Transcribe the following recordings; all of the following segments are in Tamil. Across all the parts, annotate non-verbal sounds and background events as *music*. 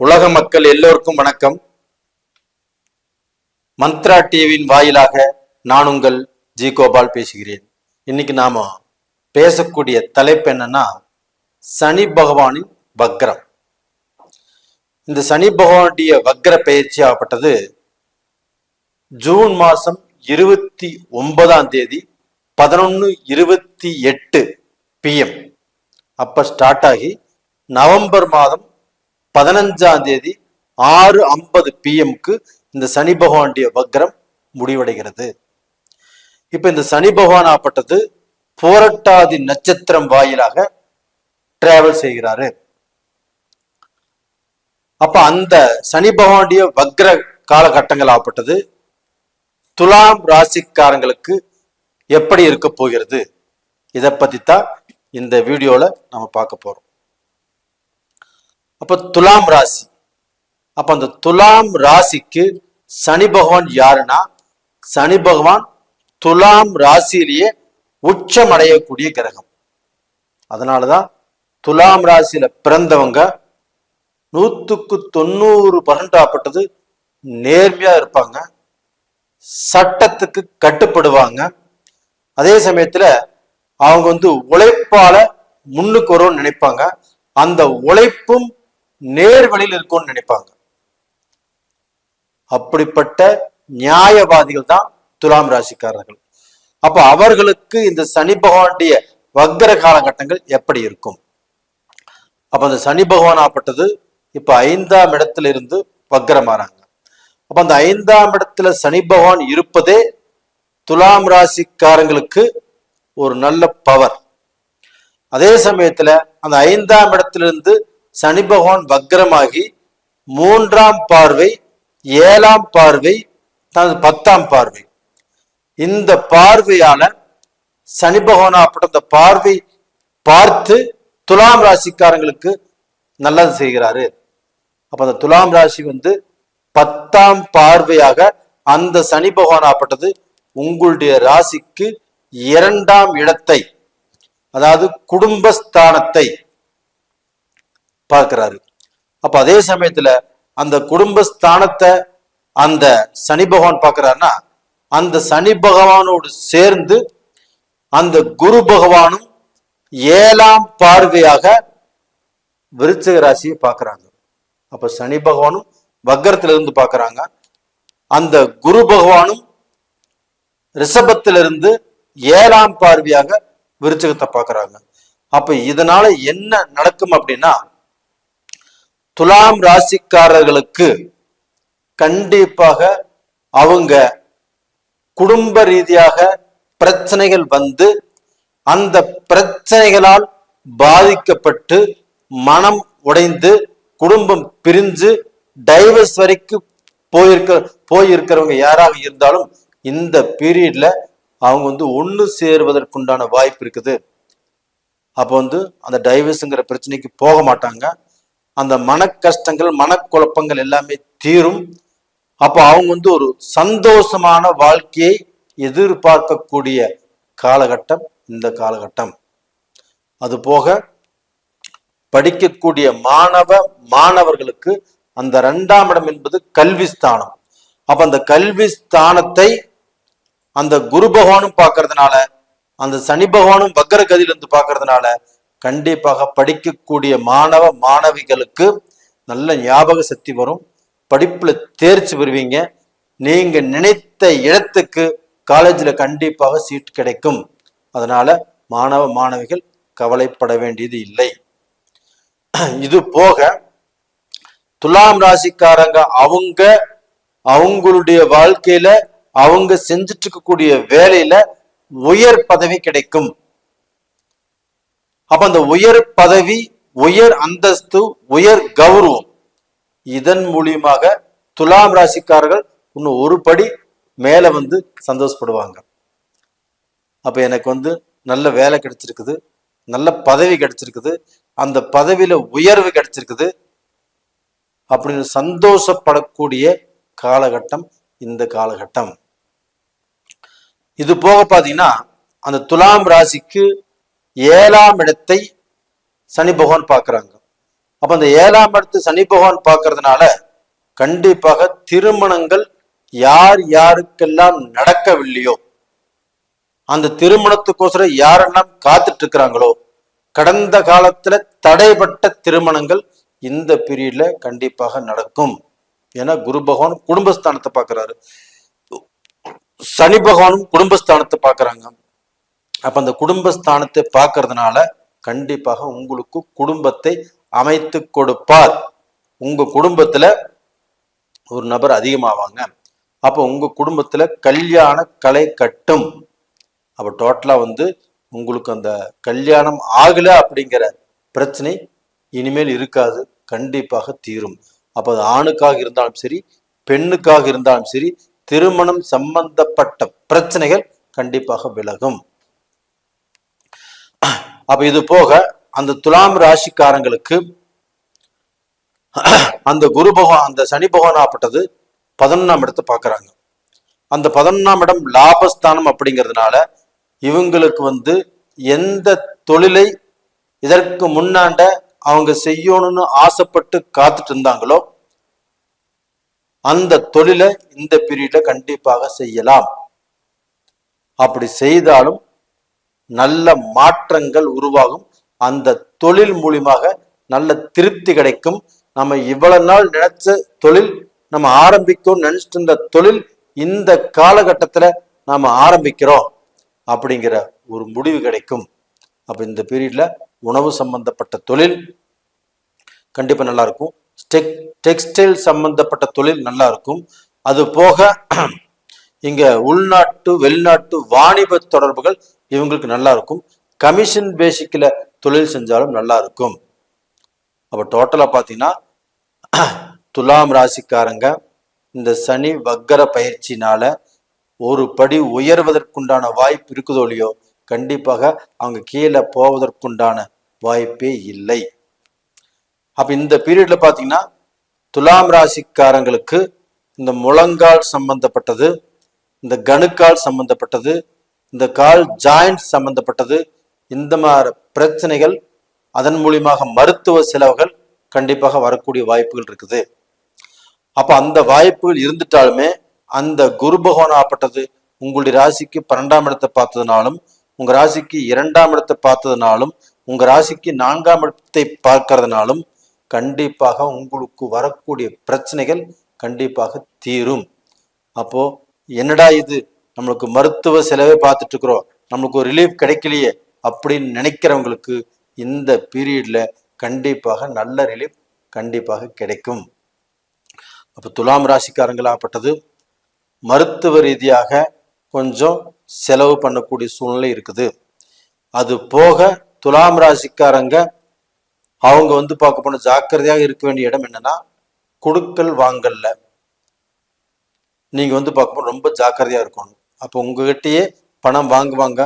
உலக மக்கள் எல்லோருக்கும் வணக்கம். மந்த்ரா டிவியின் வாயிலாக நான் உங்கள் ஜி கோபால் பேசுகிறேன். இன்னைக்கு நாம பேசக்கூடிய தலைப்பு என்னன்னா சனி பகவானின் வக்ரம். இந்த சனி பகவானுடைய வக்ர பயிற்சி ஆகப்பட்டது ஜூன் மாசம் இருபத்தி ஒன்பதாம் தேதி பதினொன்று இருபத்தி எட்டு பிஎம் அப்ப ஸ்டார்ட் ஆகி நவம்பர் மாதம் பதினஞ்சாம் தேதி ஆறு ஐம்பது பிஎம்க்கு இந்த சனி பகவானுடைய வக்ரம் முடிவடைகிறது. இப்ப இந்த சனி பகவான் ஆப்பட்டது போரட்டாதி நட்சத்திரம் வாயிலாக டிராவல் செய்கிறாரு. அப்ப அந்த சனி பகவானுடைய வக்ர காலகட்டங்கள் ஆப்பட்டது துலாம் ராசிக்காரங்களுக்கு எப்படி இருக்க போகிறது? இதை பத்தி தான் இந்த வீடியோல நம்ம பார்க்க போறோம். அப்ப துலாம் ராசி. அப்ப அந்த துலாம் ராசிக்கு சனி பகவான் யாருன்னா சனி பகவான் துலாம் ராசியிலேயே உச்சம் அடையக்கூடிய கிரகம். அதனாலதான் துலாம் ராசியில பிறந்தவங்க நூத்துக்கு தொண்ணூறு பர்சன்ட் ஆப்பட்டது நேர்மையா இருப்பாங்க சட்டத்துக்கு கட்டுப்படுவாங்க. அதே சமயத்துல அவங்க வந்து உழைப்பால முன்னுக்கு வரும்னு நினைப்பாங்க. அந்த உழைப்பும் நேர்வழியில் இருக்கும்னு நினைப்பாங்க. அப்படிப்பட்ட நியாயவாதிகள் தான் துலாம் ராசிக்காரர்கள். அப்ப அவர்களுக்கு இந்த சனி பகவானுடைய வக்கர காலகட்டங்கள் எப்படி இருக்கும்? அப்ப அந்த சனி பகவான் ஆப்பட்டது இப்ப ஐந்தாம் இடத்துல இருந்து வக்கரமாறாங்க அப்ப அந்த ஐந்தாம் இடத்துல சனி பகவான் இருப்பதே துலாம் ராசிக்காரங்களுக்கு ஒரு நல்ல பவர் அதே சமயத்துல அந்த ஐந்தாம் இடத்திலிருந்து சனி பகவான் வக்ரமாகி மூன்றாம் பார்வை ஏழாம் பார்வை தனது பத்தாம் பார்வை. இந்த பார்வையால சனி பகவான் அப்படி பார்வை பார்த்து துலாம் ராசிக்காரங்களுக்கு நல்லது செய்கிறாரு. அப்ப அந்த துலாம் ராசி வந்து பத்தாம் பார்வையாக அந்த சனி பகவான் ஆப்பட்டது உங்களுடைய ராசிக்கு இரண்டாம் இடத்தை அதாவது குடும்பஸ்தானத்தை பார்க்கிறாரு. அப்ப அதே சமயத்துல அந்த குடும்பஸ்தானத்தை அந்த சனி பகவான் பார்க்கிறாருன்னா அந்த சனி பகவானோடு சேர்ந்து அந்த குரு பகவானும் ஏழாம் பார்வையாக விருச்சிக ராசியை பார்க்கறாங்க. அப்ப சனி பகவானும் வக்கரத்திலிருந்து இருந்து அந்த குரு பகவானும் ரிஷபத்திலிருந்து ஏழாம் பார்வையாக விருச்சகத்தை பார்க்கறாங்க. அப்ப இதனால என்ன நடக்கும் அப்படின்னா துலாம் ராசிக்காரர்களுக்கு கண்டிப்பாக அவங்க குடும்ப ரீதியாக பிரச்சனைகள் வந்து அந்த பிரச்சனைகளால் பாதிக்கப்பட்டு மனம் உடைந்து குடும்பம் பிரிஞ்சு டைவர்ஸ் வரைக்கும் போயிருக்க போயிருக்கிறவங்க யாராக இருந்தாலும் இந்த பீரியட்ல அவங்க வந்து ஒன்று சேருவதற்குண்டான வாய்ப்பு இருக்குது. அப்போ வந்து அந்த டைவர்ஸுங்கிற பிரச்சனைக்கு போக மாட்டாங்க. அந்த மன கஷ்டங்கள் மனக்குழப்பங்கள் எல்லாமே தீரும். அப்போ அவங்க வந்து ஒரு சந்தோஷமான வாழ்க்கையை எதிர்பார்க்கக்கூடிய காலகட்டம் இந்த காலகட்டம். அது போக படிக்கக்கூடிய மாணவ மாணவர்களுக்கு அந்த ரெண்டாம் இடம் என்பது கல்வி ஸ்தானம். அப்ப அந்த கல்வி ஸ்தானத்தை அந்த குரு பகவானும் பார்க்கறதுனால அந்த சனி பகவானும் வக்கர கதியிலிருந்து பார்க்கறதுனால கண்டிப்பாக படிக்கக்கூடிய மாணவ மாணவிகளுக்கு நல்ல ஞாபக சக்தி வரும். படிப்புல தேர்ச்சி பெறுவீங்க. நீங்க நினைத்த இடத்துக்கு காலேஜில் கண்டிப்பாக சீட் கிடைக்கும். அதனால மாணவ மாணவிகள் கவலைப்பட வேண்டியது இல்லை. இது போக துலாம் ராசிக்காரங்க அவங்க அவங்களுடைய வாழ்க்கையில அவங்க செஞ்சுட்டு இருக்கக்கூடிய வேலையில உயர் பதவி கிடைக்கும். அப்ப அந்த உயர் பதவி உயர் அந்தஸ்து உயர் கௌரவம் இதன் மூலியமாக துலாம் ராசிக்காரர்கள் இன்னும் ஒரு படி மேல வந்து சந்தோஷப்படுவாங்க. அப்ப எனக்கு வந்து நல்ல வேலை கிடைச்சிருக்குது நல்ல பதவி கிடைச்சிருக்குது அந்த பதவியில உயர்வு கிடைச்சிருக்குது அப்படின்னு சந்தோஷப்படக்கூடிய காலகட்டம் இந்த காலகட்டம். இது போக பாத்தீங்கன்னா அந்த துலாம் ராசிக்கு ஏழாம் இடத்தை சனி பகவான் பார்க்குறாங்க. அப்போ அந்த ஏழாம் இடத்து சனி பகவான் பார்க்கறதுனால கண்டிப்பாக திருமணங்கள் யார் யாருக்கெல்லாம் நடக்கவில்லையோ அந்த திருமணத்துக்கோசரம் யாரெல்லாம் காத்துட்டு இருக்கிறாங்களோ கடந்த காலத்துல தடைப்பட்ட திருமணங்கள் இந்த பீரியட்ல கண்டிப்பாக நடக்கும். ஏன்னா குரு பகவான் குடும்பஸ்தானத்தை பார்க்கறாரு. சனி பகவானும் குடும்பஸ்தானத்தை பார்க்கறாங்க. அப்ப அந்த குடும்பஸ்தானத்தை பார்க்கறதுனால கண்டிப்பாக உங்களுக்கு குடும்பத்தை அமைத்து கொடுப்பார். உங்க குடும்பத்துல ஒரு நபர் அதிகமாவாங்க. அப்போ உங்க குடும்பத்துல கல்யாண கலை கட்டும். அப்ப டோட்டலா வந்து உங்களுக்கு அந்த கல்யாணம் ஆகல அப்படிங்கிற பிரச்சனை இனிமேல் இருக்காது. கண்டிப்பாக தீரும். அப்ப அது ஆணுக்காக இருந்தாலும் சரி பெண்ணுக்காக இருந்தாலும் சரி திருமணம் சம்பந்தப்பட்ட பிரச்சனைகள் கண்டிப்பாக விலகும். அப்போ இது போக அந்த துலாம் ராசிக்காரங்களுக்கு அந்த குரு பகவான் அந்த சனி பகவானாப்பட்டது பதினொன்னாம் இடத்தை பார்க்குறாங்க. அந்த பதினொன்னாம் இடம் லாபஸ்தானம் அப்படிங்கிறதுனால இவங்களுக்கு வந்து எந்த தொழிலை இதற்கு முன்னாண்ட அவங்க செய்யணும்னு ஆசைப்பட்டு காத்துட்டு இருந்தாங்களோ அந்த தொழிலை இந்த பீரியட்ல கண்டிப்பாக செய்யலாம். அப்படி செய்தாலும் நல்ல மாற்றங்கள் உருவாகும். அந்த தொழில் மூலியமாக நல்ல திருப்தி கிடைக்கும். நம்ம இவ்வளவு நாள் நினைச்ச தொழில் நம்ம ஆரம்பிக்கும் நினைச்சிட்டு இருந்த தொழில் இந்த காலகட்டத்துல நாம ஆரம்பிக்கிறோம் அப்படிங்கிற ஒரு முடிவு கிடைக்கும். அப்ப இந்த பீரியட்ல உணவு சம்பந்தப்பட்ட தொழில் கண்டிப்பா நல்லா இருக்கும். டெக் டெக்ஸ்டைல் சம்பந்தப்பட்ட தொழில் நல்லா இருக்கும். அது போக இங்க உள்நாட்டு வெளிநாட்டு வாணிப தொடர்புகள் இவங்களுக்கு நல்லா இருக்கும் கமிஷன் பேசிக்கில் தொழில் செஞ்சாலும் நல்லா இருக்கும் அப்போ டோட்டலாக பார்த்தீங்கன்னா *clears throat* துலாம் ராசிக்காரங்க இந்த சனி வக்கர பயிற்சினால ஒரு படி உயர்வதற்குண்டான வாய்ப்பு இருக்குதோ இல்லையோ கண்டிப்பாக அவங்க கீழே போவதற்குண்டான வாய்ப்பே இல்லை. அப்போ இந்த பீரியட்ல பார்த்தீங்கன்னா துலாம் ராசிக்காரங்களுக்கு இந்த முழங்கால் சம்பந்தப்பட்டது இந்த கணுக்கால் சம்பந்தப்பட்டது இந்த கால் ஜாயிண்ட் சம்பந்தப்பட்டது. இந்த மாதிரி பிரச்சனைகள் அதன் மூலியமாக மருத்துவ செலவுகள் கண்டிப்பாக வரக்கூடிய வாய்ப்புகள் இருக்குது. அப்போ அந்த வாய்ப்புகள் இருந்துட்டாலுமே அந்த குரு பகவான் ஆப்பட்டது உங்களுடைய ராசிக்கு பன்னெண்டாம் இடத்தை பார்த்ததுனாலும் உங்க ராசிக்கு இரண்டாம் இடத்தை பார்த்ததுனாலும் உங்க ராசிக்கு நான்காம் இடத்தை பார்க்கறதுனாலும் கண்டிப்பாக உங்களுக்கு வரக்கூடிய பிரச்சனைகள் கண்டிப்பாக தீரும். அப்போ என்னடா இது? நம்மளுக்கு மருத்துவ செலவே பார்த்துட்டு இருக்கிறோம் நம்மளுக்கு ஒரு ரிலீஃப் கிடைக்கலையே அப்படின்னு நினைக்கிறவங்களுக்கு இந்த பீரியட்ல கண்டிப்பாக நல்ல ரிலீஃப் கண்டிப்பாக கிடைக்கும். அப்போ துலாம் ராசிக்காரங்களாகப்பட்டது மருத்துவ ரீதியாக கொஞ்சம் செலவு பண்ணக்கூடிய சூழ்நிலை இருக்குது. அது போக துலாம் ராசிக்காரங்க அவங்க வந்து பார்க்க போன ஜாக்கிரதையாக இருக்க வேண்டிய இடம் என்னன்னா கொடுக்கல் வாங்கல்ல. நீங்க வந்து பார்க்கும்போது ரொம்ப ஜாக்கிரதையா இருக்கணும். அப்போ உங்ககிட்டயே பணம் வாங்குவாங்க.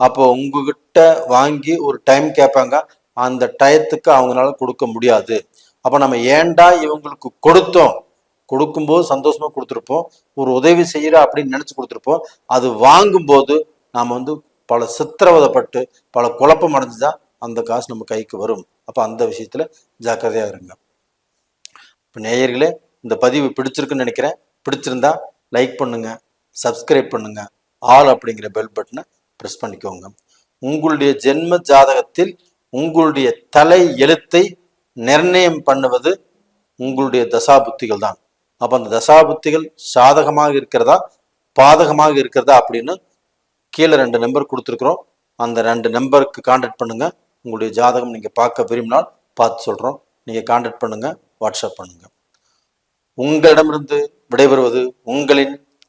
அப்போ உங்ககிட்ட வாங்கி ஒரு டைம் கேட்பாங்க. அந்த டயத்துக்கு அவங்களால கொடுக்க முடியாது. அப்போ நம்ம ஏன்டா இவங்களுக்கு கொடுத்தோம்? கொடுக்கும்போது சந்தோஷமா கொடுத்துருப்போம். ஒரு உதவி செய்யற அப்படின்னு நினைச்சு கொடுத்துருப்போம். அது வாங்கும்போது நாம் வந்து பல சித்திரவதைப்பட்டு பல குழப்பம் அடைஞ்சுதான் அந்த காசு நம்ம கைக்கு வரும். அப்போ அந்த விஷயத்துல ஜாக்கிரதையாக இருங்க. இப்போ நேயர்களே இந்த பதிவு பிடிச்சிருக்குன்னு நினைக்கிறேன். பிடிச்சிருந்தா லைக் பண்ணுங்க. சப்ஸ்கிரைப் பண்ணுங்க. ஆல் அப்படிங்கிற பெல் பட்டனை ப்ரெஸ் பண்ணிக்கோங்க. உங்களுடைய ஜென்ம ஜாதகத்தில் உங்களுடைய தலை எழுத்தை நிர்ணயம் பண்ணுவது உங்களுடைய தசாபுத்திகள் தான். அப்போ அந்த தசாபுத்திகள் சாதகமாக இருக்கிறதா பாதகமாக இருக்கிறதா அப்படின்னு கீழே ரெண்டு நம்பர் கொடுத்துருக்குறோம். அந்த ரெண்டு நம்பருக்கு காண்டாக்ட் பண்ணுங்கள் உங்களுடைய ஜாதகம் நீங்கள் பார்க்க விரும்பினால் பார்த்து சொல்கிறோம் நீங்கள் காண்டாக்ட் பண்ணுங்கள் வாட்ஸ்அப் பண்ணுங்கள் உங்களிடமிருந்து விடைபெறுவது உங்களின்